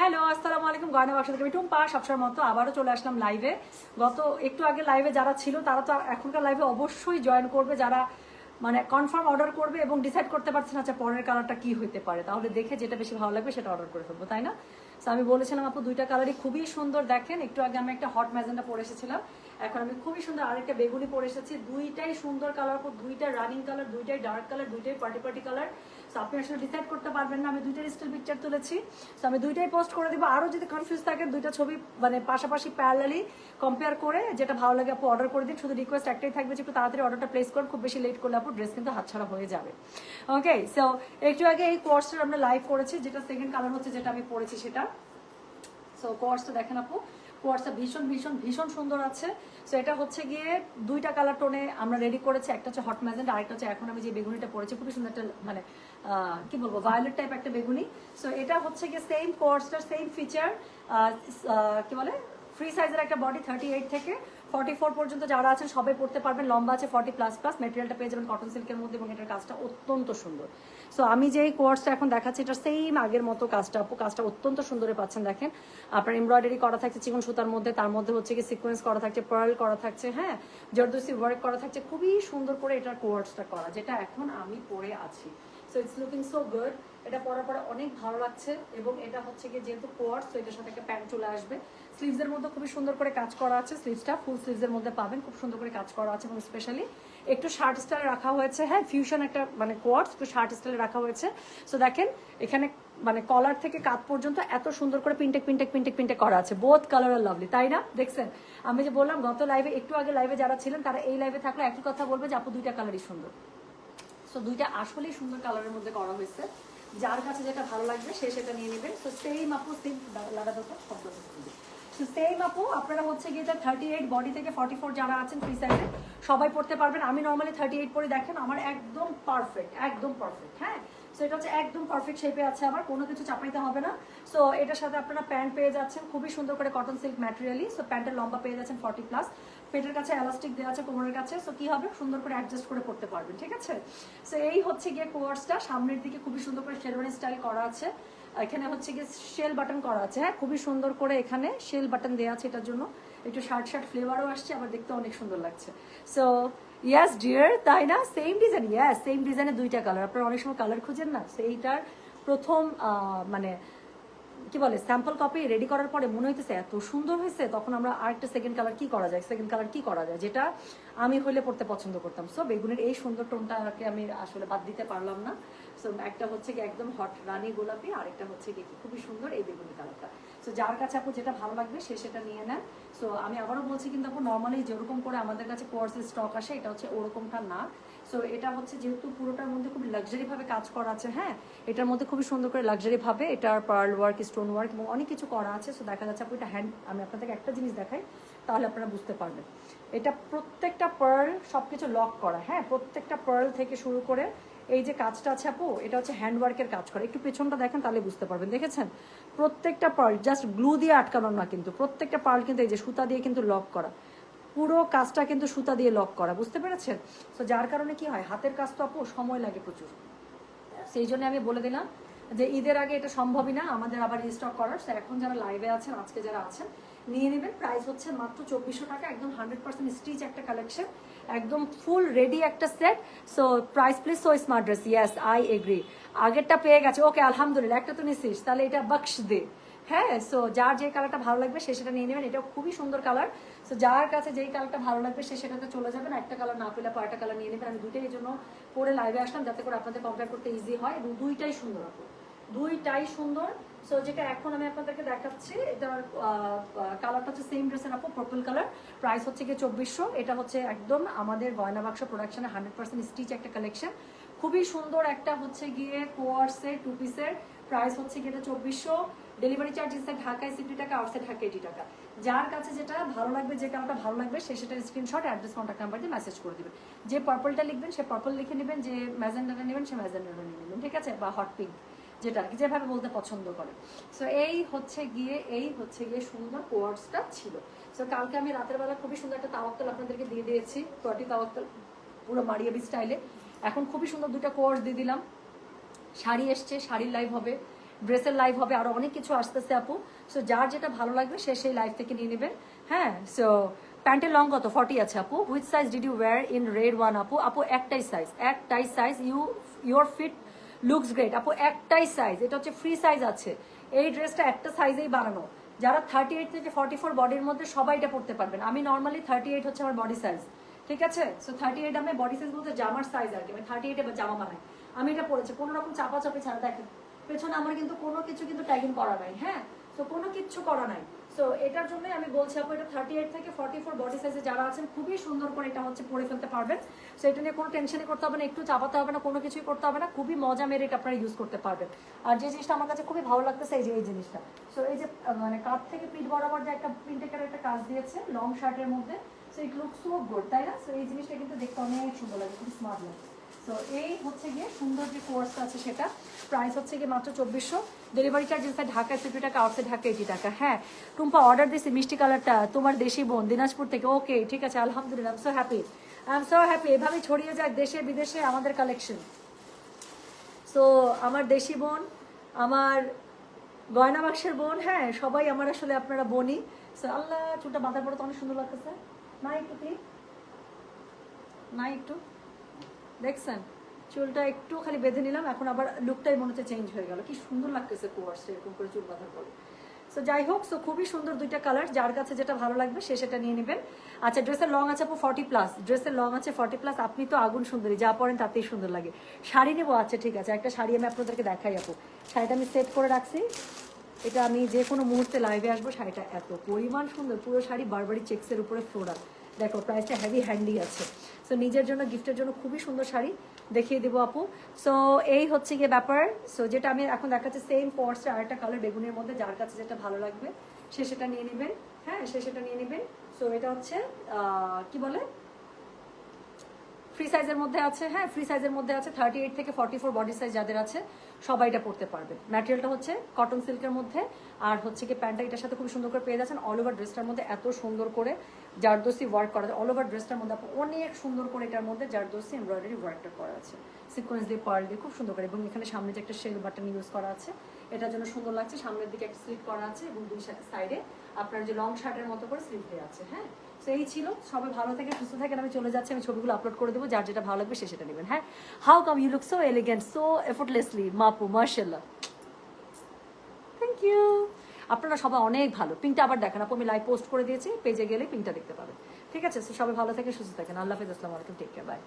Hello, আসসালামু আলাইকুম। গয়না বাক্স থেকে আমি টুম্পা, সবসময় মতো আবারও চলে আসলাম লাইভে গত একটু আগে লাইভে যারা ছিল, তারা তো এখনকার লাইভে অবশ্যই জয়েন করবে, যারা মানে কনফার্ম অর্ডার করবে এবং ডিসাইড করতে পারছে না আচ্ছা পরের কালারটা কি হতে পারে। তাহলে দেখে যেটা বেশি ভালো লাগবে সেটা অর্ডার করে ফেলব, তাই না? তো আমি বলেছিলাম আপু, দুইটা কালারই খুবই সুন্দর, দেখেন। একটু আগে আমি একটা হট ম্যাজেন্ডা পরে এসেছিলাম। এখন আমি খুবই সুন্দর আরেকটা বেগুনি পরে এসেছি। দুইটাই সুন্দর কালার দুইটা রানিং কালার দুইটাই ডার্ক কালার দুইটাই পার্টি পার্টি কালার সো আপনি আসলে ডিসাইড করতে পারবেন না। আমি দুইটার স্টিল পিকচার তুলেছি। সো আমি দুইটাই পোস্ট করে দিব। আরও যদি কনফিউজ থাকে, দুইটা ছবি মানে পাশাপাশি প্যারালালি কম্পেয়ার করে যেটা ভালো লাগে আপু অর্ডার করে দিন। শুধু রিকোয়েস্ট একটাই থাকবে যে একটু তাড়াতাড়ি অর্ডারটা প্লেস করুন। খুব বেশি লেট করলে আপু ড্রেস কিন্তু হাতছাড়া হয়ে যাবে। ওকে সো একটু আগে এই কোর্সটা আমরা লাইভ করেছি। যেটা সেকেন্ড কালার হচ্ছে যেটা আমি পড়েছি সেটা। সো কোর্সটা দেখেন আপু। কোয়ার্সটা ভীষণ ভীষণ ভীষণ সুন্দর আছে। সো এটা হচ্ছে গিয়ে দুইটা কালার টোনে আমরা রেডি করেছি। একটা হচ্ছে হট ম্যাজেন্ট আরেকটা হচ্ছে এখন আমি যে বেগুনিটা পড়েছি খুবই সুন্দর একটা মানে কি বলব ভায়োলেট টাইপ একটা বেগুনি। সো এটা হচ্ছে গিয়ে সেম কোয়ার্সটার সেম ফিচার কি বলে ফ্রি সাইজের একটা বডি থার্টি এইট থেকে। ফর্টি ফোর পর্যন্ত যারা আছেন, সবাই পড়তে পারবেন। লম্বা আছে ফর্টি প্লাস প্লাস মেটেরিয়ালটা পেয়ে যাবেন কটন সিল্কের মধ্যে এবং এটার কাজটা অত্যন্ত সুন্দর। সো আমি যেই কোর্সটা এখন দেখাচ্ছি, এটা সেম আগের মতো কাজটা। কাজটা অত্যন্ত সুন্দরে পাচ্ছেন, দেখেন। আপনার এমব্রয়ডারি করা থাকছে চিকন সুতার মধ্যে, তার মধ্যে হচ্ছে কি সিকোয়েন্স করা থাকছে পার্ল করা থাকছে হ্যাঁ? জর্দসি ওয়ার্ক করা থাকছে। খুবই সুন্দর করে এটার কোর্সটা করা, যেটা এখন আমি পরে আছি। So it's looking so good এটা পরার পরে অনেক ভালো লাগছে এবং এটা হচ্ছে গিয়ে যেহেতু কোয়ার্স, তো এটার সাথে একটা প্যান্ট চলে আসবে। স্লিভসের মধ্যে খুবই সুন্দর করে কাজ করা আছে স্লিভসটা ফুল স্লিভসের মধ্যে পাবেন, খুব সুন্দর করে কাজ করা আছে এবং স্পেশালি একটু শার্ট স্টাইলে রাখা হয়েছে। হ্যাঁ ফিউশন একটা মানে কোয়ার্স, একটু শার্ট স্টাইলে রাখা হয়েছে। সো দেখেন, এখানে মানে কলার থেকে কাত পর্যন্ত এত সুন্দর করে পিনটেক পিনটেক পিনটেক পিনটেক করা আছে। বোধ কালার আর লাভলি তাই না? দেখছেন? আমি যে বললাম, গত লাইভে একটু আগে লাইভে যারা ছিলেন, তারা এই লাইভে থাকলে একই কথা বলবে যে, আপু, দুইটা কালারই সুন্দর। সো দুইটা আসলেই সুন্দর কালারের মধ্যে করা হয়েছে। যার কাছে যেটা ভালো লাগবে, সে সেটা নিয়ে নেবেন তো সেম আপু সেম লাগাতে তো সেম আপু, আপনারা হচ্ছে গিয়ে থার্টি এইট বডি থেকে ফর্টি ফোর যারা আছেন ফ্রি সাইজে সবাই পড়তে পারবেন। আমি নর্মালি থার্টি এইট পরে দেখেন, আমার একদম পারফেক্ট একদম পারফেক্ট হ্যাঁ? সো এটা হচ্ছে একদম পারফেক্ট শেপে আছে আমার, কোনো কিছু চাপাইতে হবে না। সো এটার সাথে আপনারা প্যান্ট পেয়ে যাচ্ছেন, খুবই সুন্দর করে কটন সিল্ক ম্যাটেরিয়ালি সো প্যান্টের লম্বা পেয়ে যাচ্ছেন ফর্টি প্লাস পেটের কাছে এলাস্টিক দেওয়া আছে, কোমরের কাছে সো কি হবে? সুন্দর করে অ্যাডজাস্ট করে পড়তে পারবেন, ঠিক আছে? সো এই হচ্ছে গিয়ে কোয়ার্সটা সামনের দিকে খুবই সুন্দর করে শেরওয়ানি স্টাইল করা আছে। এখানে হচ্ছে গিয়ে শেল বাটন করা আছে। হ্যাঁ খুবই সুন্দর করে এখানে শেল বাটন দেওয়া আছে এটার জন্য। একটু শার্ট শার্ট ফ্লেভারও আসছে, আবার দেখতে অনেক সুন্দর লাগছে। সো ইয়াস ডিয়ার তাই না? সেম ডিজাইন ইয়াস সেম ডিজাইনের দুইটা কালার আপনারা অনেক সময় কালার খুঁজেন না? সেইটার প্রথম মানে কি বলে স্যাম্পল কপি রেডি করার পরে মনে হইতেছে এত সুন্দর হয়েছে, তখন আমরা আরেকটা সেকেন্ড কালার কি করা যায়? সেকেন্ড কালার কি করা যায়? যেটা আমি হইলে পড়তে পছন্দ করতাম। সো বেগুনের এই সুন্দর টোনটাকে আমি আসলে বাদ দিতে পারলাম না। সো একটা হচ্ছে কি একদম হট রানি গোলাপি, আরেকটা হচ্ছে কি খুবই সুন্দর এই বেগুনি কালারটা সো যার কাছে আপু যেটা ভালো লাগবে সে সেটা নিয়ে নেন। সো আমি আবারও বলছি কিন্তু আপু নর্মালি যেরকম করে আমাদের কাছে কোর্সের স্টক আসে, এটা হচ্ছে ওরকমটা না। সো এটা হচ্ছে যেহেতু পুরোটার মধ্যে খুব লাক্সারি ভাবে কাজ করা আছে হ্যাঁ? এটার মধ্যে খুবই সুন্দর করে লাক্সারি ভাবে এটার পার্ল ওয়ার্ক স্টোন ওয়ার্ক এবং অনেক কিছু করা আছে। সো দেখা যাচ্ছে আপু, এটা হ্যান্ড আমি আপনাদেরকে একটা জিনিস দেখাই, তাহলে আপনারা বুঝতে পারবেন। এটা প্রত্যেকটা পার্ল সব কিছু লক করা হ্যাঁ? প্রত্যেকটা পার্ল থেকে শুরু করে এই যে কাজটা আছে আপু, এটা হচ্ছে হ্যান্ড ওয়ার্কের কাজ করা। একটু পেছনটা দেখেন, তাহলে বুঝতে পারবেন। দেখেছেন? প্রত্যেকটা পার্ল জাস্ট গ্লু দিয়ে আটকানো না কিন্তু, প্রত্যেকটা পার্ল কিন্তু এই যে সুতা দিয়ে কিন্তু লক করা। পুরো কাজটা কিন্তু সুতা দিয়ে লক করা বুঝতে পেরেছেন? তো যার কারণে কি হয় হাতের কাজ তো আপু সময় লাগে প্রচুর। সেই জন্য আমি বলে দিলাম যে ঈদের আগে এটা সম্ভবই না আমাদের আবার রিস্টক করার। So, এখন যারা লাইভে আছেন আজকে যারা আছেন নিয়ে নেবেন। প্রাইস হচ্ছে মাত্র চব্বিশশো টাকা একদম হান্ড্রেড পার্সেন্ট স্টিচ একটা কালেকশন একদম ফুল রেডি একটা set so price please so smart dress yes I agree আগেরটা পেয়ে গেছে। ওকে আলহামদুলিল্লাহ একটা তো নিছিস। তাহলে এটা বক্স দে। হ্যাঁ সো যার যে কালারটা ভালো লাগবে সে সেটা নিয়ে নেবেন। এটা খুবই সুন্দর কালার সো যার কাছে যেই কালারটা ভালো লাগবে সে সেটাতে চলে যাবেন, একটা কালার না পেলে পাল্টা কালার নিয়ে নেবেন। আমি দুইটাই এই জন্য পরে লাইভে আসলাম যাতে করে আপনাদের কম্পেয়ার করতে ইজি হয় এবং দুইটাই সুন্দর আপু। দুইটাই সুন্দর। সো যেটা এখন আমি আপনাদেরকে দেখাচ্ছি, এটার কালারটা হচ্ছে সেম ড্রেসের আপু পার্পল কালার প্রাইস হচ্ছে গিয়ে চব্বিশশো। এটা হচ্ছে একদম আমাদের গয়না বাক্স প্রোডাকশনের হান্ড্রেড পার্সেন্ট স্টিচ একটা কালেকশন খুবই সুন্দর একটা হচ্ছে গিয়ে কোয়ার্সের টু পিসের প্রাইস হচ্ছে গিয়ে এটা চব্বিশশো। ডেলিভারি চার্জ ঢাকায় সিফটি টাকা, আউটসাইড ঢাকা এইটি টাকা। যার কাছে যেটা ভালো লাগবে যে কালারটা ভালো লাগবে, সে সেটা স্ক্রিনশট অ্যাড্রেস কন্ট্যাক্ট নাম্বার দিয়ে মেসেজ করে দিবেন। যে পার্পলটা লিখবেন, সে পার্পল লিখে নেবেন, যে ম্যাজেন্ডাটা নেবেন, সে ম্যাজেন্ডাটা নিয়ে নেবেন, ঠিক আছে? বা হট পিঙ্ক যেটা আর কি, যেভাবে বলতে পছন্দ করে। সো এই হচ্ছে গিয়ে, এই হচ্ছে গিয়ে সুন্দর কোয়ার্সটা ছিল। সো কালকে আমি রাতের বেলা খুবই সুন্দর একটা তাওয়াক্কাল আপনাদেরকে দিয়ে দিয়েছি টটি তাওয়াক্কাল, পুরো মারিয়াবি স্টাইলে এখন খুবই সুন্দর দুটা কোয়ার্স দিয়ে দিলাম। শাড়ি এসছে শাড়ির লাইভ হবে। ড্রেসের লাইভ হবে, আরও অনেক কিছু আসতেছে আপু। সো যার যেটা ভালো লাগবে, সে সেই লাইভ থেকে নিয়ে নেবেন হ্যাঁ সো প্যান্টের লং কত? ফর্টি আছে আপু। Which size did you wear in red one আপু? আপু, একটাই সাইজ একটাই size you your fit looks great আপু, একটাই সাইজ এটা হচ্ছে ফ্রি সাইজ আছে। এই ড্রেসটা একটা সাইজেই বানানো। যারা থার্টি এইট থেকে ফর্টি ফোর বডির মধ্যে সবাই এটা পড়তে পারবেন। আমি নর্মালি থার্টি এইট হচ্ছে আমার বডি সাইজ ঠিক আছে? সো থার্টি এইট আমি বডি সাইজ বলতে জামার সাইজ আর কি। আমি থার্টি এইটে জামা বানাই। আমি এটা পড়েছি কোনো রকম চাপা চাপি ছাড়া দেখেন। পেছনে আমার কিন্তু কোনো কিছু কিন্তু ট্যাগিং করা নাই হ্যাঁ? তো কোনো কিচ্ছু করা নাই। সো এটার জন্যই আমি বলছি, আপু, এটা থার্টি এইট থেকে ফর্টি ফোর বডি সাইজে যারা আছেন, খুবই সুন্দর করে এটা হচ্ছে পরে ফেলতে পারবেন। সো এটা নিয়ে কোনো টেনশনই করতে হবে না, একটু চাপাতে হবে না, কোনো কিছুই করতে হবে না, খুবই মজা মেরে এটা আপনারা ইউজ করতে পারবেন। আর যে জিনিসটা আমার কাছে খুবই ভালো লাগতেছে, এই যে, এই জিনিসটা। সো এই যে মানে কাঠ থেকে পিঠ বরাবর যে একটা প্রিন্টেকার একটা কাজ দিয়েছে লং শার্টের মধ্যে so it look so good তাই না? সো এই জিনিসটা কিন্তু দেখতে অনেক সুন্দর লাগে খুব স্মার্ট লাগে। তো এই হচ্ছে গিয়ে সুন্দর যে কোর্সটা আছে সেটা। প্রাইস হচ্ছে গিয়ে মাত্র চব্বিশশো। ডেলিভারি চার্জ ইনসাইড ঢাকায় ফিফটি টাকা আউটসাইড ঢাকা এইটি টাকা। হ্যাঁ টুম্পা অর্ডার দিয়েছি মিষ্টি কালারটা, তোমার দেশি বোন, দিনাজপুর থেকে। ওকে ঠিক আছে, আলহামদুলিল্লাহ I am so happy I am so happy এভাবে ছড়িয়ে যায় দেশে, বিদেশে আমাদের কালেকশন সো আমার দেশি বোন, আমার গয়না বাক্সের বোন হ্যাঁ সবাই আমার আসলে আপনারা বোনই। সো আল্লাহ, চুলটা বাঁধার পরে তো অনেক সুন্দর লাগতেছে। না একটু কি না একটু। দেখছেন? চুলটা একটু খালি বেঁধে নিলাম, এখন আবার লুকটাই মনে হচ্ছে চেঞ্জ হয়ে গেল। কি সুন্দর লাগতেছে কোয়ার্স এরকম করে চুল বাঁধার পরে। সো যাই হোক সো খুবই সুন্দর দুইটা কালার যার কাছে যেটা ভালো লাগবে, সে সেটা নিয়ে নেবেন। আচ্ছা ড্রেসের লং আছে আপু ফর্টি প্লাস ড্রেসের লং আছে ফর্টি প্লাস আপনি তো আগুন সুন্দরী, যা পরেন তাতেই সুন্দর লাগে। শাড়ি নেব? আচ্ছা ঠিক আছে। একটা শাড়ি আমি আপনাদেরকে দেখাই আপু। শাড়িটা আমি সেট করে রাখছি। এটা আমি যে কোনো মুহূর্তে লাইভে আসব, শাড়িটা এত পরিমাণ সুন্দর। পুরো শাড়ি বারবারি চেক্সের উপরে ফ্লোরাল দেখো প্রাইসটা হেভি হ্যান্ডি আছে। সো নিজের জন্য, গিফটের জন্য খুবই সুন্দর শাড়ি দেখিয়ে দেবো আপু। সো এই হচ্ছে গিয়ে ব্যাপার। সো যেটা আমি এখন দেখাচ্ছি সেম পর্সটা আর একটা কালার বেগুনের মধ্যে, যার কাছে যেটা ভালো লাগবে, সে সেটা নিয়ে নেবেন। হ্যাঁ সে সেটা নিয়ে নেবেন। সো এটা হচ্ছে কি বলে? ফ্রি সাইজের মধ্যে আছে হ্যাঁ ফ্রি সাইজের মধ্যে আছে থার্টি এইট থেকে ফর্টি ফোর বডি সাইজ যাদের আছে, সবাই এটা পড়তে পারবে। ম্যাটেরিয়ালটা হচ্ছে কটন সিল্কের মধ্যে, আর হচ্ছে কি প্যান্টটা এটার সাথে খুব সুন্দর করে পেয়ে যাচ্ছেন। অল ওভার ড্রেসটার মধ্যে এত সুন্দর করে জারদোসি ওয়ার্ক করা অল ওভার ড্রেসটার মধ্যে আপু অনেক সুন্দর করে এটার মধ্যে জারদোসি এমব্রয়ডারি ওয়ার্কটা করা আছে। সিকোয়েন্স দিয়ে পার্ল দিয়ে খুব সুন্দর করে, এবং এখানে সামনে যে একটা শেল বাটন ইউজ করা আছে, এটার জন্য সুন্দর লাগছে। সামনের দিকে একটা স্লিপ করা আছে, এবং দুই সাইডে আপনার যে লং শার্টের মতো করে স্লিপ দেওয়া আছে হ্যাঁ? তো এই ছিল। সবাই ভালো থাকে সুস্থ থাকেন। আমি চলে যাচ্ছি, আমি ছবিগুলো আপলোড করে দেবো। যার যেটা ভালো লাগবে সে সেটা নেবেন। হ্যাঁ how come you look so elegant so effortlessly মাপু মার্শাল্লাহ থ্যাংক ইউ আপনারা সবাই অনেক ভালো। পিঙ্কটা আবার দেখেন। আপু, আমি লাইভ পোস্ট করে দিয়েছি। পেজে গেলে পিঙ্কটা দেখতে পাবেন। ঠিক আছে? সবাই ভালো থেকে সুস্থ থাকেন। আল্লাহ হাফিজ, আসসালামু আলাইকুম। Take care bye